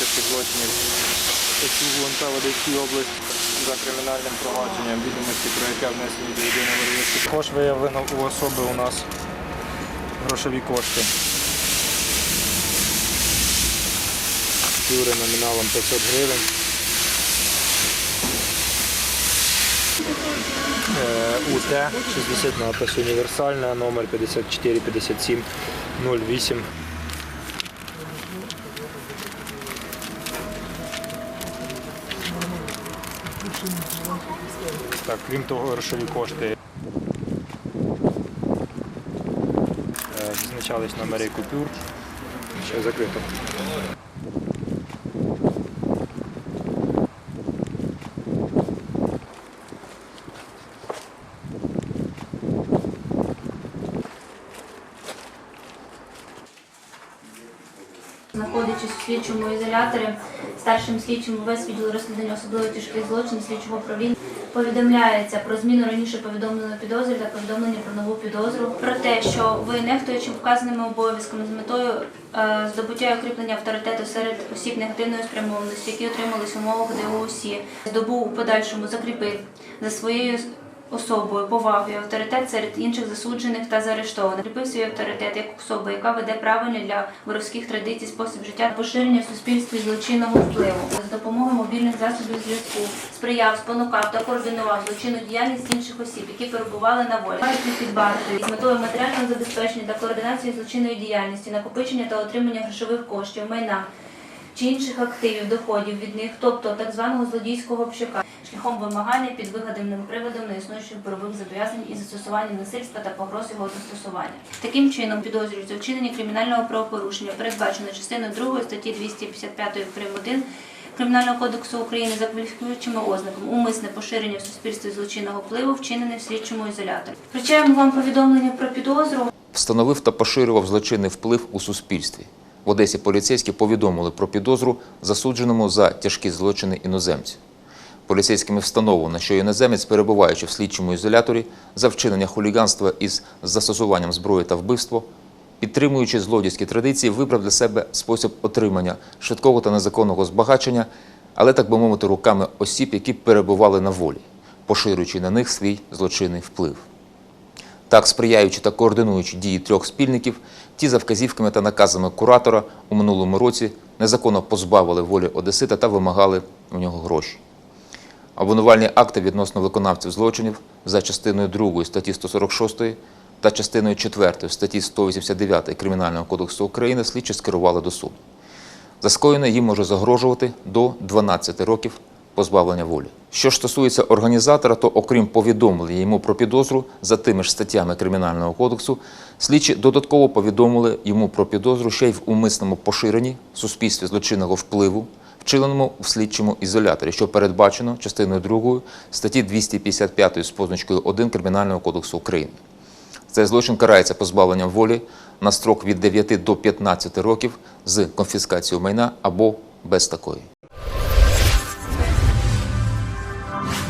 тяжких злочинів СУ ГУНП в Одеській області за кримінальним провадженням, відомості про яке внесені до єдиного реєстру. Також виявлено у особи у нас грошові кошти. Купюри номіналом 500 гривень. Е, УТ 60 напис універсальна, номер 5457 08. Так, крім того, грошові кошти е, відзначались номери купюр. Ще закрито. Знаходячись у слідчому ізоляторі, старшим слідчим ВВС відділу розслідування особливо тяжких злочинів слідчого управління повідомляється про зміну раніше повідомленої підозри та повідомлення про нову підозру. Про те, що ви нехтуючи вказаними обов'язками з метою е, здобуття і укріплення авторитету серед осіб негативної спрямованості, які отримались умовах ДОУСі, здобув у подальшому закріпив за своєю особою, повагою, авторитет серед інших засуджених та заарештованих. Кріпив свій авторитет як особа, яка веде правильний для воровських традицій спосіб життя, поширення в суспільстві злочинного впливу. За допомогою мобільних засобів зв'язку сприяв, спонукав та координував злочинну діяльність інших осіб, які перебували на волі. Під вартою з метою матеріального забезпечення та координації злочинної діяльності, накопичення та отримання грошових коштів, майна чи інших активів, доходів від них, тобто так званого злодійського общака, шляхом вимагання під вигаданим приводом неіснуючих правових зобов'язань і застосуванням насильства та погроз його застосування. Таким чином підозрюють у вчиненні кримінального правопорушення, передбачено частиною 2 статті 255 прим. 1 Кримінального кодексу України за кваліфікуючими ознаками умисне поширення в суспільстві злочинного впливу, вчинене в слідчому ізоляторі. Вручаємо вам повідомлення про підозру. встановив та поширював злочинний вплив у суспільстві. Одесі поліцейські повідомили про підозру засудженому за тяжкі злочини іноземців. Поліцейськими встановлено, що іноземець, перебуваючи в слідчому ізоляторі за вчинення хуліганства із застосуванням зброї та вбивство, підтримуючи злодійські традиції, вибрав для себе спосіб отримання швидкого та незаконного збагачення, але так би мовити, руками осіб, які перебували на волі, поширюючи на них свій злочинний вплив. Так, сприяючи та координуючи дії трьох спільників, ті за вказівками та наказами куратора у минулому році незаконно позбавили волі Одесита та вимагали у нього гроші. Обвинувальні акти відносно виконавців злочинів за частиною 2 статті 146 та частиною 4 статті 189 Кримінального кодексу України слідчі скерували до суду. За скоєне їм може загрожувати до 12 років позбавлення волі. Що ж стосується організатора, то окрім повідомлення йому про підозру за тими ж статтями Кримінального кодексу, слідчі додатково повідомили йому про підозру ще й в умисному поширенні в суспільстві злочинного впливу, вчиненому в слідчому ізоляторі, що передбачено частиною 2 статті 255 з позначкою 1 Кримінального кодексу України. Цей злочин карається позбавленням волі на строк від 9 до 15 років з конфіскацією майна або без такої.